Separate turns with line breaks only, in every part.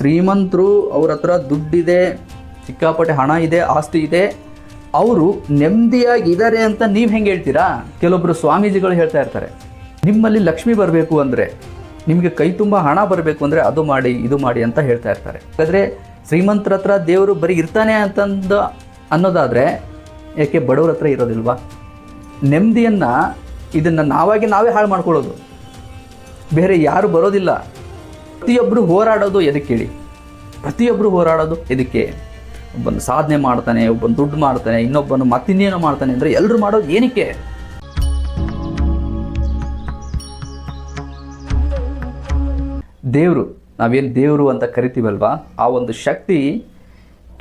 ಶ್ರೀಮಂತರು ಅವ್ರ ಹತ್ರ ದುಡ್ಡಿದೆ, ಸಿಕ್ಕಾಪಟ್ಟೆ ಹಣ ಇದೆ, ಆಸ್ತಿ ಇದೆ. ಅವರು ನೆಮ್ಮದಿಯಾಗಿದ್ದಾರೆ ಅಂತ ನೀವು ಹೆಂಗೆ ಹೇಳ್ತೀರಾ? ಕೆಲವೊಬ್ಬರು ಸ್ವಾಮೀಜಿಗಳು ಹೇಳ್ತಾ ಇರ್ತಾರೆ, ನಿಮ್ಮಲ್ಲಿ ಲಕ್ಷ್ಮಿ ಬರಬೇಕು ಅಂದರೆ, ನಿಮಗೆ ಕೈ ತುಂಬ ಹಣ ಬರಬೇಕು ಅಂದರೆ ಅದು ಮಾಡಿ, ಇದು ಮಾಡಿ ಅಂತ ಹೇಳ್ತಾ ಇರ್ತಾರೆ. ಹಾಗಾದರೆ ಶ್ರೀಮಂತರ ಹತ್ರ ದೇವರು ಬರೀ ಇರ್ತಾನೆ ಅಂತಂದು ಅನ್ನೋದಾದರೆ ಯಾಕೆ ಬಡವ್ರ ಹತ್ರ ಇರೋದಿಲ್ವಾ? ನೆಮ್ಮದಿಯನ್ನು ಇದನ್ನು ನಾವಾಗಿ ನಾವೇ ಹಾಳು ಮಾಡ್ಕೊಳ್ಳೋದು. ಬೇರೆ ಯಾರು ಬರೋದಿಲ್ಲ. ಪ್ರತಿಯೊಬ್ಬರು ಹೋರಾಡೋದು ಎದಕ್ಕೆ ಹೇಳಿ? ಪ್ರತಿಯೊಬ್ಬರು ಹೋರಾಡೋದು ಎದಕ್ಕೆ? ಒಬ್ಬನು ಸಾಧನೆ ಮಾಡ್ತಾನೆ, ಒಬ್ಬನು ದುಡ್ಡು ಮಾಡ್ತಾನೆ, ಇನ್ನೊಬ್ಬನು ಮತ್ತಿನ್ನೇನೋ ಮಾಡ್ತಾನೆ ಅಂದರೆ ಎಲ್ಲರೂ ಮಾಡೋದು ಏನಕ್ಕೆ? ದೇವರು, ನಾವೇನು ದೇವರು ಅಂತ ಕರಿತೀವಲ್ವಾ? ಆ ಒಂದು ಶಕ್ತಿ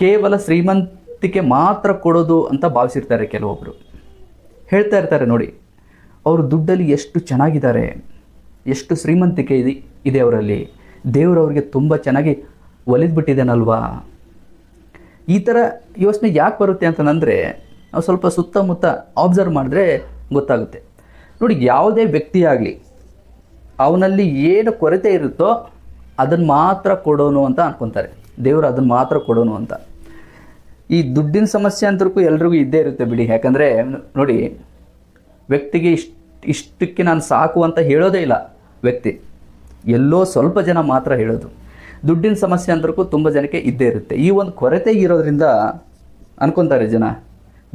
ಕೇವಲ ಶ್ರೀಮಂತಿಕೆ ಮಾತ್ರ ಕೊಡೋದು ಅಂತ ಭಾವಿಸಿರ್ತಾರೆ ಕೆಲವೊಬ್ಬರು ಹೇಳ್ತಾ ಇರ್ತಾರೆ ನೋಡಿ, ಅವರು ದುಡ್ಡಲ್ಲಿ ಎಷ್ಟು ಚೆನ್ನಾಗಿದ್ದಾರೆ, ಎಷ್ಟು ಶ್ರೀಮಂತಿಕೆ ಇದೆ ಇದೆ ಅವರಲ್ಲಿ. ದೇವರು ಅವ್ರಿಗೆ ತುಂಬ ಚೆನ್ನಾಗಿ ಒಲಿದ್ಬಿಟ್ಟಿದ್ದೇನಲ್ವಾ? ಈ ಥರ ಯೋಚನೆ ಯಾಕೆ ಬರುತ್ತೆ ಅಂತಂದರೆ, ನಾವು ಸ್ವಲ್ಪ ಸುತ್ತಮುತ್ತ ಆಬ್ಸರ್ವ್ ಮಾಡಿದ್ರೆ ಗೊತ್ತಾಗುತ್ತೆ. ನೋಡಿ, ಯಾವುದೇ ವ್ಯಕ್ತಿ ಆಗಲಿ ಅವನಲ್ಲಿ ಏನು ಕೊರತೆ ಇರುತ್ತೋ ಅದನ್ನು ಮಾತ್ರ ಕೊಡೋನು ಅಂತ ಅನ್ಕೊತಾರೆ. ದೇವರು ಅದನ್ನು ಮಾತ್ರ ಕೊಡೋನು ಅಂತ. ಈ ದುಡ್ಡಿನ ಸಮಸ್ಯೆ ಅಂತಕ್ಕೂ ಎಲ್ರಿಗೂ ಇದ್ದೇ ಇರುತ್ತೆ ಬಿಡಿ. ಯಾಕಂದರೆ, ನೋಡಿ, ವ್ಯಕ್ತಿಗೆ ಇಷ್ಟು, ಇಷ್ಟಕ್ಕೆ ನಾನು ಸಾಕು ಅಂತ ಹೇಳೋದೇ ಇಲ್ಲ ವ್ಯಕ್ತಿ. ಎಲ್ಲೋ ಸ್ವಲ್ಪ ಜನ ಮಾತ್ರ ಹೇಳೋದು. ದುಡ್ಡಿನ ಸಮಸ್ಯೆ ಅಂದ್ರಕ್ಕೂ ತುಂಬ ಜನಕ್ಕೆ ಇದ್ದೇ ಇರುತ್ತೆ. ಈ ಒಂದು ಕೊರತೆ ಇರೋದ್ರಿಂದ ಅನ್ಕೊತಾರೆ ಜನ,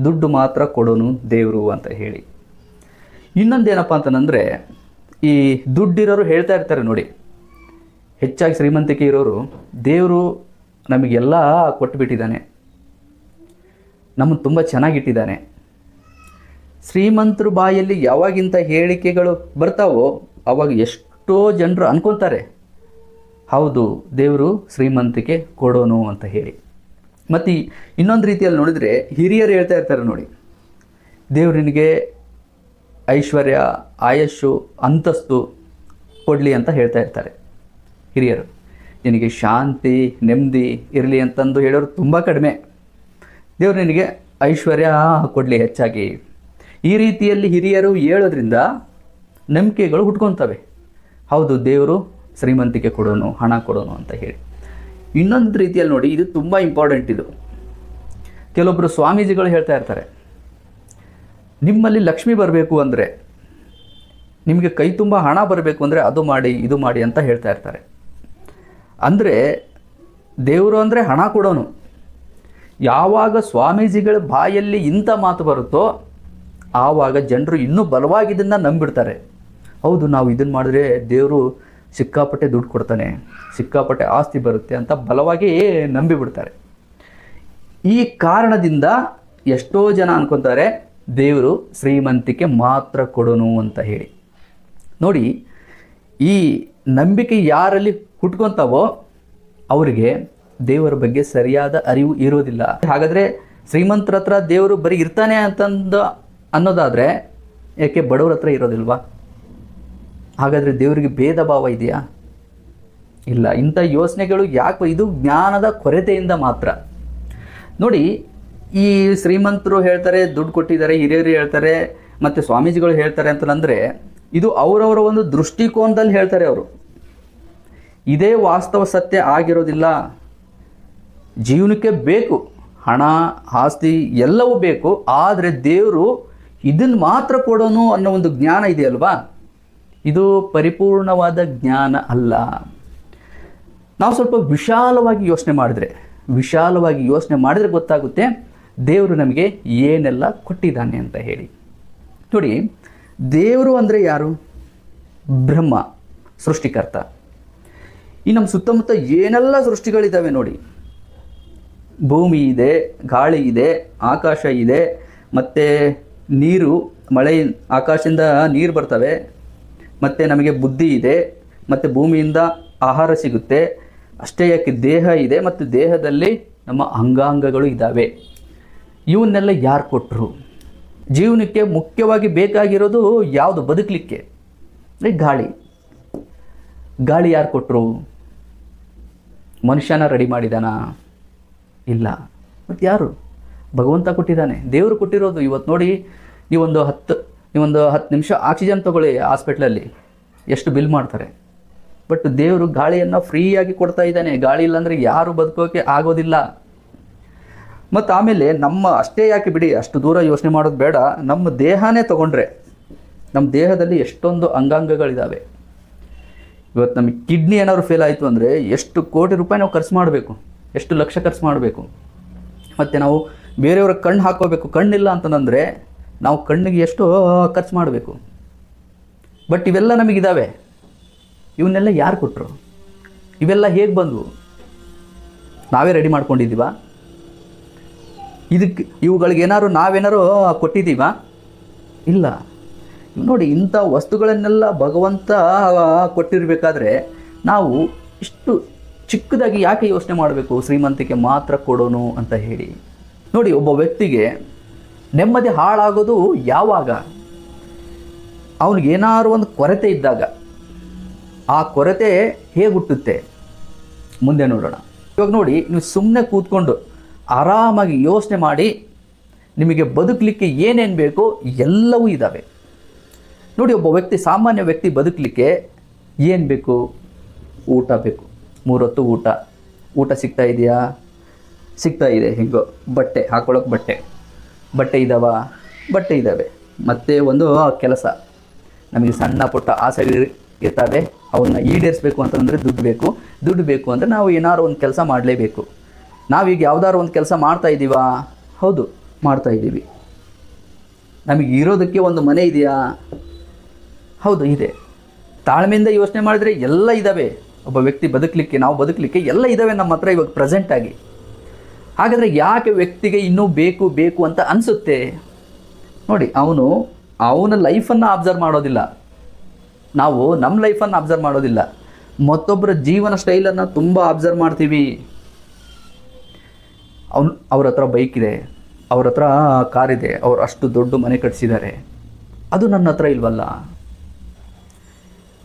ದುಡ್ಡು ಮಾತ್ರ ಕೊಡೋನು ದೇವರು ಅಂತ ಹೇಳಿ. ಇನ್ನೊಂದೇನಪ್ಪ ಅಂತಂದರೆ, ಈ ದುಡ್ಡಿರೋರು ಹೇಳ್ತಾ ಇರ್ತಾರೆ ನೋಡಿ. ಹೆಚ್ಚಾಗಿ ಶ್ರೀಮಂತಿಕೆ ಇರೋರು, ದೇವರು ನಮಗೆಲ್ಲ ಕೊಟ್ಟುಬಿಟ್ಟಿದ್ದಾನೆ ನಮ್ಮನ್ನು ತುಂಬ ಚೆನ್ನಾಗಿಟ್ಟಿದ್ದಾನೆ. ಶ್ರೀಮಂತರ ಬಾಯಲ್ಲಿ ಯಾವಾಗಿಂಥ ಹೇಳಿಕೆಗಳು ಬರ್ತಾವೋ, ಅವಾಗ ಎಷ್ಟೋ ಜನರು ಅನ್ಕೊತಾರೆ ಹೌದು, ದೇವರು ಶ್ರೀಮಂತಿಕೆ ಕೊಡೋನು ಅಂತ ಹೇಳಿ. ಮತ್ತು ಇನ್ನೊಂದು ರೀತಿಯಲ್ಲಿ ನೋಡಿದರೆ ಹಿರಿಯರು ಹೇಳ್ತಾ ಇರ್ತಾರೆ ನೋಡಿ, ದೇವ್ರು ನಿನಗೆ ಐಶ್ವರ್ಯ, ಆಯಸ್ಸು, ಅಂತಸ್ತು ಕೊಡಲಿ ಅಂತ ಹೇಳ್ತಾ ಇರ್ತಾರೆ ಹಿರಿಯರು. ನಿನಗೆ ಶಾಂತಿ, ನೆಮ್ಮದಿ ಇರಲಿ ಅಂತಂದು ಹೇಳೋರು ತುಂಬ ಕಡಿಮೆ. ದೇವ್ರು ನಿನಗೆ ಐಶ್ವರ್ಯ ಕೊಡಲಿ ಹೆಚ್ಚಾಗಿ. ಈ ರೀತಿಯಲ್ಲಿ ಹಿರಿಯರು ಹೇಳೋದ್ರಿಂದ ನಂಬಿಕೆಗಳು ಹುಟ್ಕೊತವೆ. ಹೌದು, ದೇವರು ಶ್ರೀಮಂತಿಕೆ ಕೊಡೋನು, ಹಣ ಕೊಡೋನು ಅಂತ ಹೇಳಿ. ಇನ್ನೊಂದು ರೀತಿಯಲ್ಲಿ ನೋಡಿ, ಇದು ತುಂಬ ಇಂಪಾರ್ಟೆಂಟ್ ಇದು. ಕೆಲವೊಬ್ಬರು ಸ್ವಾಮೀಜಿಗಳು ಹೇಳ್ತಾ ಇರ್ತಾರೆ, ನಿಮ್ಮಲ್ಲಿ ಲಕ್ಷ್ಮಿ ಬರಬೇಕು ಅಂದರೆ, ನಿಮಗೆ ಕೈ ತುಂಬ ಹಣ ಬರಬೇಕು ಅಂದರೆ ಅದು ಮಾಡಿ, ಇದು ಮಾಡಿ ಅಂತ ಹೇಳ್ತಾ ಇರ್ತಾರೆ. ಅಂದರೆ, ದೇವರು ಅಂದರೆ ಹಣ ಕೊಡೋನು. ಯಾವಾಗ ಸ್ವಾಮೀಜಿಗಳ ಬಾಯಲ್ಲಿ ಇಂಥ ಮಾತು ಬರುತ್ತೋ, ಆವಾಗ ಜನರು ಇನ್ನೂ ಬಲವಾಗಿದ್ದನ್ನು ನಂಬಿಡ್ತಾರೆ. ಹೌದು, ನಾವು ಇದನ್ನು ಮಾಡಿದ್ರೆ ದೇವರು ಸಿಕ್ಕಾಪಟ್ಟೆ ದುಡ್ಡು ಕೊಡ್ತಾನೆ, ಸಿಕ್ಕಾಪಟ್ಟೆ ಆಸ್ತಿ ಬರುತ್ತೆ ಅಂತ ಬಲವಾಗಿ ನಂಬಿಬಿಡ್ತಾರೆ. ಈ ಕಾರಣದಿಂದ ಎಷ್ಟೋ ಜನ ಅನ್ಕೊತಾರೆ, ದೇವರು ಶ್ರೀಮಂತಿಕೆ ಮಾತ್ರ ಕೊಡೋನು ಅಂತ ಹೇಳಿ. ನೋಡಿ, ಈ ನಂಬಿಕೆ ಯಾರಲ್ಲಿ ಹುಟ್ಕೊತಾವೋ ಅವರಿಗೆ ದೇವರ ಬಗ್ಗೆ ಸರಿಯಾದ ಅರಿವು ಇರೋದಿಲ್ಲ. ಹಾಗಾದರೆ ಶ್ರೀಮಂತರ ಹತ್ರ ದೇವರು ಬರೀ ಇರ್ತಾನೆ ಅಂತಂದು ಅನ್ನೋದಾದರೆ ಯಾಕೆ ಬಡವ್ರ ಹತ್ರ ಇರೋದಿಲ್ವಾ? ಹಾಗಾದರೆ ದೇವರಿಗೆ ಭೇದ ಭಾವ ಇದೆಯಾ? ಇಲ್ಲ. ಇಂಥ ಯೋಚನೆಗಳು ಯಾಕೆ ಇದು ಜ್ಞಾನದ ಕೊರತೆಯಿಂದ ಮಾತ್ರ. ನೋಡಿ, ಈ ಶ್ರೀಮಂತರು ಹೇಳ್ತಾರೆ, ದುಡ್ಡು ಕೊಟ್ಟಿದ್ದಾರೆ, ಹಿರಿಯರು ಹೇಳ್ತಾರೆ, ಮತ್ತು ಸ್ವಾಮೀಜಿಗಳು ಹೇಳ್ತಾರೆ ಅಂತಂದರೆ, ಇದು ಅವರವರ ಒಂದು ದೃಷ್ಟಿಕೋನದಲ್ಲಿ ಹೇಳ್ತಾರೆ ಅವರು. ಇದೇ ವಾಸ್ತವ ಸತ್ಯ ಆಗಿರೋದಿಲ್ಲ. ಜೀವನಕ್ಕೆ ಬೇಕು. ಹಣ, ಆಸ್ತಿ ಎಲ್ಲವೂ ಬೇಕು. ಆದರೆ ದೇವರು ಇದನ್ನು ಮಾತ್ರ ಕೊಡೋನು ಅನ್ನೋ ಒಂದು ಜ್ಞಾನ ಇದೆಯಲ್ವಾ? ಇದು ಪರಿಪೂರ್ಣವಾದ ಜ್ಞಾನ ಅಲ್ಲ. ನಾವು ಸ್ವಲ್ಪ ವಿಶಾಲವಾಗಿ ಯೋಚನೆ ಮಾಡಿದ್ರೆ, ವಿಶಾಲವಾಗಿ ಯೋಚನೆ ಮಾಡಿದ್ರೆ ಗೊತ್ತಾಗುತ್ತೆ ದೇವರು ನಮಗೆ ಏನೆಲ್ಲ ಕೊಟ್ಟಿದ್ದಾನೆ ಅಂತ ಹೇಳಿ. ನೋಡಿ, ದೇವರು ಅಂದರೆ ಯಾರು? ಬ್ರಹ್ಮ, ಸೃಷ್ಟಿಕರ್ತ. ಈ ನಮ್ಮ ಸುತ್ತಮುತ್ತ ಏನೆಲ್ಲ ಸೃಷ್ಟಿಗಳಿದ್ದಾವೆ ನೋಡಿ. ಭೂಮಿ ಇದೆ, ಗಾಳಿ ಇದೆ, ಆಕಾಶ ಇದೆ, ಮತ್ತು ನೀರು, ಮಳೆ, ಆಕಾಶದಿಂದ ನೀರು ಬರ್ತವೆ. ಮತ್ತು ನಮಗೆ ಬುದ್ಧಿ ಇದೆ, ಮತ್ತು ಭೂಮಿಯಿಂದ ಆಹಾರ ಸಿಗುತ್ತೆ. ಅಷ್ಟೇ ಯಾಕೆ ದೇಹ ಇದೆ ಮತ್ತು ದೇಹದಲ್ಲಿ ನಮ್ಮ ಅಂಗಾಂಗಗಳು ಇದ್ದಾವೆ. ಇವನ್ನೆಲ್ಲ ಯಾರು ಕೊಟ್ಟರು ಜೀವನಕ್ಕೆ ಮುಖ್ಯವಾಗಿ ಬೇಕಾಗಿರೋದು ಯಾವುದು? ಬದುಕಲಿಕ್ಕೆ. ಗಾಳಿ. ಗಾಳಿ ಯಾರು ಕೊಟ್ಟರು ಮನುಷ್ಯನ ರೆಡಿ ಮಾಡಿದಾನ? ಇಲ್ಲ. ಮತ್ತು ಯಾರು ಭಗವಂತ ಕೊಟ್ಟಿದ್ದಾನೆ. ದೇವರು ಕೊಟ್ಟಿರೋದು. ಇವತ್ತು ನೋಡಿ, ನೀವೊಂದು ಹತ್ತು ನೀವೊಂದು ಹತ್ತು ನಿಮಿಷ ಆಕ್ಸಿಜನ್ ತೊಗೊಳ್ಳಿ ಹಾಸ್ಪಿಟ್ಲಲ್ಲಿ. ಎಷ್ಟು ಬಿಲ್ ಮಾಡ್ತಾರೆ. ಬಟ್ ದೇವರು ಗಾಳಿಯನ್ನು ಫ್ರೀಯಾಗಿ ಕೊಡ್ತಾ ಇದ್ದಾನೆ. ಗಾಳಿ ಇಲ್ಲಾಂದರೆ ಯಾರು ಬದುಕೋಕೆ ಆಗೋದಿಲ್ಲ. ಮತ್ತು ಆಮೇಲೆ ನಮ್ಮ ಅಷ್ಟೇ ಯಾಕೆ ಬಿಡಿ, ಅಷ್ಟು ದೂರ ಯೋಚನೆ ಮಾಡೋದು ಬೇಡ. ನಮ್ಮ ದೇಹನೇ ತಗೊಂಡ್ರೆ, ನಮ್ಮ ದೇಹದಲ್ಲಿ ಎಷ್ಟೊಂದು ಅಂಗಾಂಗಗಳಿದ್ದಾವೆ ಇವತ್ತು ನಮಗೆ ಕಿಡ್ನಿ ಏನಾದ್ರು ಫೇಲ್ ಆಯಿತು ಅಂದರೆ ಎಷ್ಟು ಕೋಟಿ ರೂಪಾಯಿ ನಾವು ಖರ್ಚು ಮಾಡಬೇಕು, ಎಷ್ಟು ಲಕ್ಷ ಖರ್ಚು ಮಾಡಬೇಕು. ಮತ್ತು ನಾವು ಬೇರೆಯವ್ರ ಕಣ್ಣು ಹಾಕೋಬೇಕು ಕಣ್ಣಿಲ್ಲ ಅಂತಂದರೆ ನಾವು ಕಣ್ಣಿಗೆ ಎಷ್ಟು ಖರ್ಚು ಮಾಡಬೇಕು. ಬಟ್ ಇವೆಲ್ಲ ನಮಗಿದ್ದಾವೆ ಇವನ್ನೆಲ್ಲ ಯಾರು ಕೊಟ್ಟರು ಇವೆಲ್ಲ ಹೇಗೆ ಬಂದವು? ನಾವೇ ರೆಡಿ ಮಾಡ್ಕೊಂಡಿದ್ದೀವಾ? ಇದಕ್ಕೆ ಇವುಗಳಿಗೆ ಏನಾದ್ರು ನಾವೇನಾರು ಕೊಟ್ಟಿದ್ದೀವಾ? ಇಲ್ಲ. ನೋಡಿ ಇಂಥ ವಸ್ತುಗಳನ್ನೆಲ್ಲ ಭಗವಂತ ಕೊಟ್ಟಿರಬೇಕಾದ್ರೆ ನಾವು ಇಷ್ಟು ಚಿಕ್ಕದಾಗಿ ಯಾಕೆ ಯೋಚನೆ ಮಾಡಬೇಕು? ಶ್ರೀಮಂತಿಕೆ ಮಾತ್ರ ಕೊಡೋನು ಅಂತ ಹೇಳಿ. ನೋಡಿ, ಒಬ್ಬ ವ್ಯಕ್ತಿಗೆ ನೆಮ್ಮದಿ ಹಾಳಾಗೋದು ಯಾವಾಗ? ಅವನಿಗೇನಾದ್ರೂ ಒಂದು ಕೊರತೆ ಇದ್ದಾಗ ಆ ಕೊರತೆ ಹೇಗೆ ಹುಟ್ಟುತ್ತೆ? ಮುಂದೆ ನೋಡೋಣ. ಇವಾಗ ನೋಡಿ, ನೀವು ಸುಮ್ಮನೆ ಕೂತ್ಕೊಂಡು ಆರಾಮಾಗಿ ಯೋಚನೆ ಮಾಡಿ, ನಿಮಗೆ ಬದುಕಲಿಕ್ಕೆ ಏನೇನು ಬೇಕೋ ಎಲ್ಲವೂ ಇದ್ದಾವೆ ನೋಡಿ, ಒಬ್ಬ ವ್ಯಕ್ತಿ, ಸಾಮಾನ್ಯ ವ್ಯಕ್ತಿ ಬದುಕಲಿಕ್ಕೆ ಏನು ಬೇಕು? ಊಟ ಬೇಕು. ಮೂರೊತ್ತು ಊಟ. ಊಟ ಸಿಗ್ತಾ ಇದೆಯಾ? ಸಿಗ್ತಾ ಇದೆ, ಹೆಂಗೋ, ಬಟ್ಟೆ, ಹಾಕೊಳ್ಳೋಕೆ ಬಟ್ಟೆ. ಬಟ್ಟೆ ಇದ್ದಾವ ಬಟ್ಟೆ ಇದ್ದಾವೆ ಮತ್ತು ಒಂದು ಕೆಲಸ. ನಮಗೆ ಸಣ್ಣ ಪುಟ್ಟ ಆಸೆ ಇರ್ತವೆ, ಅವನ್ನ ಈಡೇರಿಸಬೇಕು ಅಂತಂದರೆ ದುಡ್ಡು ಬೇಕು. ದುಡ್ಡು ಬೇಕು ಅಂದರೆ ನಾವು ಏನಾದ್ರು ಒಂದು ಕೆಲಸ ಮಾಡಲೇಬೇಕು. ನಾವೀಗ ಯಾವ್ದಾದ್ರು ಒಂದು ಕೆಲಸ ಮಾಡ್ತಾ ಇದ್ದೀವಾ? ಹೌದು, ಮಾಡ್ತಾ ಇದ್ದೀವಿ. ನಮಗೆ ಇರೋದಕ್ಕೆ ಒಂದು ಮನೆ ಇದೆಯಾ? ಹೌದು, ಇದೆ. ತಾಳ್ಮೆಯಿಂದ ಯೋಚನೆ ಮಾಡಿದರೆ ಎಲ್ಲ ಇದ್ದಾವೆ ಒಬ್ಬ ವ್ಯಕ್ತಿ ಬದುಕಲಿಕ್ಕೆ, ನಾವು ಬದುಕಲಿಕ್ಕೆ ಎಲ್ಲ ಇದ್ದಾವೆ ನಮ್ಮ ಹತ್ರ ಇವಾಗ ಪ್ರೆಸೆಂಟ್ ಆಗಿ. ಹಾಗಾದರೆ ಯಾಕೆ ವ್ಯಕ್ತಿಗೆ ಇನ್ನೂ ಬೇಕು ಬೇಕು ಅಂತ ಅನಿಸುತ್ತೆ? ನೋಡಿ, ಅವನು ಅವನ ಲೈಫನ್ನು ಅಬ್ಸರ್ವ್ ಮಾಡೋದಿಲ್ಲ. ನಾವು ನಮ್ಮ ಲೈಫನ್ನು ಅಬ್ಸರ್ವ್ ಮಾಡೋದಿಲ್ಲ. ಮತ್ತೊಬ್ಬರ ಜೀವನ ಸ್ಟೈಲನ್ನು ತುಂಬ ಅಬ್ಸರ್ವ್ ಮಾಡ್ತೀವಿ. ಅವನು, ಅವ್ರ ಹತ್ರ ಬೈಕ್ ಇದೆ, ಅವ್ರ ಹತ್ರ ಇದೆ, ಅವ್ರು ಅಷ್ಟು ದೊಡ್ಡ ಮನೆ ಕಟ್ಟಿಸಿದ್ದಾರೆ ಅದು ನನ್ನ ಹತ್ರ ಇಲ್ವಲ್ಲ?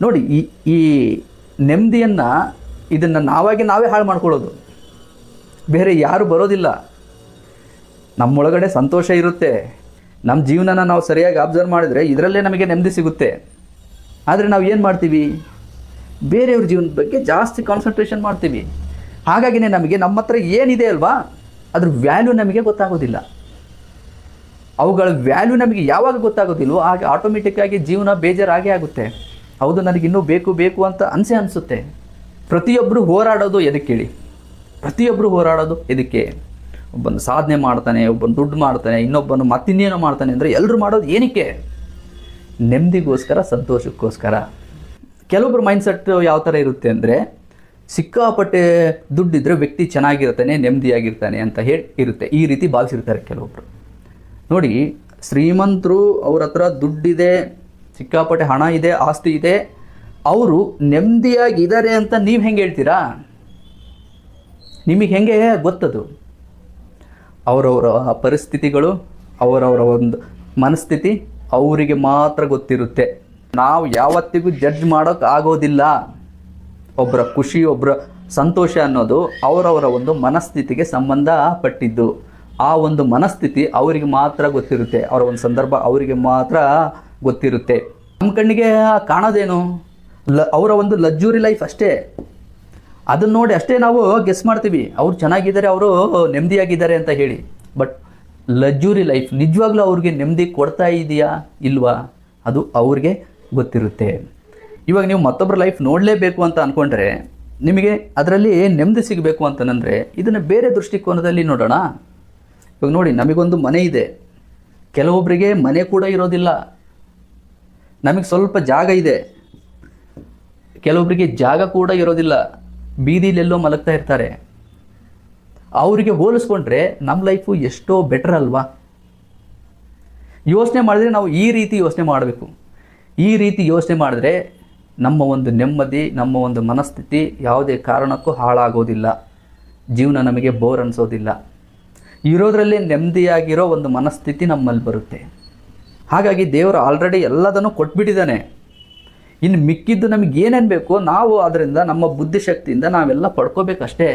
ನೋಡಿ, ಈ ಈ ನೆಮ್ಮದಿಯನ್ನು ಇದನ್ನು ನಾವಾಗಿ ನಾವೇ ಹಾಳು ಮಾಡ್ಕೊಳ್ಳೋದು. ಬೇರೆ ಯಾರು ಬರೋದಿಲ್ಲ. ನಮ್ಮೊಳಗಡೆ ಸಂತೋಷ ಇರುತ್ತೆ. ನಮ್ಮ ಜೀವನನ ನಾವು ಸರಿಯಾಗಿ ಅಬ್ಸರ್ವ್ ಮಾಡಿದರೆ ಇದರಲ್ಲೇ ನಮಗೆ ನೆಮ್ಮದಿ ಸಿಗುತ್ತೆ. ಆದರೆ ನಾವು ಏನು ಮಾಡ್ತೀವಿ? ಬೇರೆಯವ್ರ ಜೀವನದ ಬಗ್ಗೆ ಜಾಸ್ತಿ ಕಾನ್ಸಂಟ್ರೇಷನ್ ಮಾಡ್ತೀವಿ. ಹಾಗಾಗಿನೇ ನಮಗೆ ನಮ್ಮ ಹತ್ರ ಏನಿದೆ ಅಲ್ವಾ? ಅದ್ರ ವ್ಯಾಲ್ಯೂ ನಮಗೆ ಗೊತ್ತಾಗೋದಿಲ್ಲ. ಅವುಗಳ ವ್ಯಾಲ್ಯೂ ನಮಗೆ ಯಾವಾಗ ಗೊತ್ತಾಗೋದಿಲ್ವೋ ಆಗ ಆಟೋಮೆಟಿಕ್ಕಾಗಿ ಜೀವನ ಬೇಜಾರಾಗೇ ಆಗುತ್ತೆ. ಹೌದು ನನಗಿನ್ನೂ ಬೇಕು ಬೇಕು ಅಂತ ಅನಿಸೆ ಅನಿಸುತ್ತೆ. ಪ್ರತಿಯೊಬ್ಬರು ಹೋರಾಡೋದು ಎದಕ್ಕೆ ಹೇಳಿ? ಪ್ರತಿಯೊಬ್ಬರು ಹೋರಾಡೋದು ಇದಕ್ಕೆ. ಒಬ್ಬನು ಸಾಧನೆ ಮಾಡ್ತಾನೆ, ಒಬ್ಬನು ದುಡ್ಡು ಮಾಡ್ತಾನೆ, ಇನ್ನೊಬ್ಬನು ಮತ್ತಿನ್ನೇನೋ ಮಾಡ್ತಾನೆ ಅಂದರೆ ಎಲ್ಲರೂ ಮಾಡೋದು ಏನಕ್ಕೆ? ನೆಮ್ಮದಿಗೋಸ್ಕರ, ಸಂತೋಷಕ್ಕೋಸ್ಕರ. ಕೆಲವೊಬ್ಬರು ಮೈಂಡ್ಸೆಟ್ ಯಾವ ಥರ ಇರುತ್ತೆ ಅಂದರೆ, ಸಿಕ್ಕಾಪಟ್ಟೆ ದುಡ್ಡಿದ್ದರೆ ವ್ಯಕ್ತಿ ಚೆನ್ನಾಗಿರ್ತಾನೆ, ನೆಮ್ಮದಿಯಾಗಿರ್ತಾನೆ ಅಂತ ಹೇಳಿ ಇರುತ್ತೆ. ಈ ರೀತಿ ಭಾವಿಸಿರ್ತಾರೆ ಕೆಲವೊಬ್ಬರು ನೋಡಿ, ಶ್ರೀಮಂತರು ಅವ್ರ ಹತ್ರ ದುಡ್ಡಿದೆ, ಸಿಕ್ಕಾಪಟ್ಟೆ ಹಣ ಇದೆ, ಆಸ್ತಿ ಇದೆ, ಅವರು ನೆಮ್ಮದಿಯಾಗಿದ್ದಾರೆ ಅಂತ ನೀವು ಹೆಂಗೆ ಹೇಳ್ತೀರಾ? ನಿಮಗೆ ಹೆಂಗೆ ಗೊತ್ತದು? ಅವರವರ ಪರಿಸ್ಥಿತಿಗಳು, ಅವರವರ ಒಂದು ಮನಸ್ಥಿತಿ ಅವರಿಗೆ ಮಾತ್ರ ಗೊತ್ತಿರುತ್ತೆ. ನಾವು ಯಾವತ್ತಿಗೂ ಜಡ್ಜ್ ಮಾಡೋಕೆ ಆಗೋದಿಲ್ಲ. ಒಬ್ಬರ ಖುಷಿ ಒಬ್ಬರ ಸಂತೋಷ ಅನ್ನೋದು ಅವರವರ ಒಂದು ಮನಸ್ಥಿತಿಗೆ ಸಂಬಂಧಪಟ್ಟಿದ್ದು ಆ ಒಂದು ಮನಸ್ಥಿತಿ ಅವರಿಗೆ ಮಾತ್ರ ಗೊತ್ತಿರುತ್ತೆ. ಅವರ ಒಂದು ಸಂದರ್ಭ ಅವರಿಗೆ ಮಾತ್ರ ಗೊತ್ತಿರುತ್ತೆ. ನಮ್ಮ ಕಣ್ಣಿಗೆ ಕಾಣೋದೇನು? ಲ, ಅವರ ಒಂದು ಲಜ್ಜೂರಿ ಲೈಫ್ ಅಷ್ಟೇ. ಅದನ್ನ ನೋಡಿ ಅಷ್ಟೇ ನಾವು ಗೆಸ್ ಮಾಡ್ತೀವಿ. ಅವ್ರು ಚೆನ್ನಾಗಿದ್ದಾರೆ, ಅವರು ನೆಮ್ಮದಿಯಾಗಿದ್ದಾರೆ ಅಂತ ಹೇಳಿ. ಬಟ್ ಲಜ್ಜೂರಿ ಲೈಫ್ ನಿಜವಾಗ್ಲೂ ಅವ್ರಿಗೆ ನೆಮ್ಮದಿ ಕೊಡ್ತಾ ಇದೆಯಾ ಇಲ್ವಾ? ಅದು ಅವ್ರಿಗೆ ಗೊತ್ತಿರುತ್ತೆ. ಇವಾಗ ನೀವು ಮತ್ತೊಬ್ಬರ ಲೈಫ್ ನೋಡಲೇಬೇಕು ಅಂತ ಅಂದ್ಕೊಂಡ್ರೆ ನಿಮಗೆ ಅದರಲ್ಲಿ ನೆಮ್ಮದಿ ಸಿಗಬೇಕು ಅಂತಂದರೆ ಇದನ್ನು ಬೇರೆ ದೃಷ್ಟಿಕೋನದಲ್ಲಿ ನೋಡೋಣ. ಇವಾಗ ನೋಡಿ, ನಮಗೊಂದು ಮನೆ ಇದೆ. ಕೆಲವೊಬ್ಬರಿಗೆ ಮನೆ ಕೂಡ ಇರೋದಿಲ್ಲ. ನಮಗೆ ಸ್ವಲ್ಪ ಜಾಗ ಇದೆ. ಕೆಲವೊಬ್ಬರಿಗೆ ಜಾಗ ಕೂಡ ಇರೋದಿಲ್ಲ. ಬೀದಿಲೆಲ್ಲೋ ಮಲಗ್ತಾ ಇರ್ತಾರೆ. ಅವರಿಗೆ ಹೋಲಿಸ್ಕೊಂಡ್ರೆ ನಮ್ಮ ಲೈಫು ಎಷ್ಟೋ ಬೆಟರ್ ಅಲ್ವಾ? ಯೋಚನೆ ಮಾಡಿದ್ರೆ ನಾವು ಈ ರೀತಿ ಯೋಚನೆ ಮಾಡಬೇಕು. ಈ ರೀತಿ ಯೋಚನೆ ಮಾಡಿದ್ರೆ ನಮ್ಮ ಒಂದು ನೆಮ್ಮದಿ, ನಮ್ಮ ಒಂದು ಮನಸ್ಥಿತಿ ಯಾವುದೇ ಕಾರಣಕ್ಕೂ ಹಾಳಾಗೋದಿಲ್ಲ. ಜೀವನ ನಮಗೆ ಬೋರ್ ಅನಿಸೋದಿಲ್ಲ. ಇರೋದ್ರಲ್ಲೇ ನೆಮ್ಮದಿಯಾಗಿರೋ ಒಂದು ಮನಸ್ಥಿತಿ ನಮ್ಮಲ್ಲಿ ಬರುತ್ತೆ. ಹಾಗಾಗಿ ದೇವರು ಆಲ್ರೆಡಿ ಎಲ್ಲದನ್ನು ಕೊಟ್ಬಿಟ್ಟಿದ್ದಾನೆ. ಇನ್ನು ಮಿಕ್ಕಿದ್ದು ನಮಗೆ ಏನೇನು ಬೇಕೋ ನಾವು ಅದರಿಂದ ನಮ್ಮ ಬುದ್ಧಿಶಕ್ತಿಯಿಂದ ನಾವೆಲ್ಲ ಪಡ್ಕೋಬೇಕಷ್ಟೇ.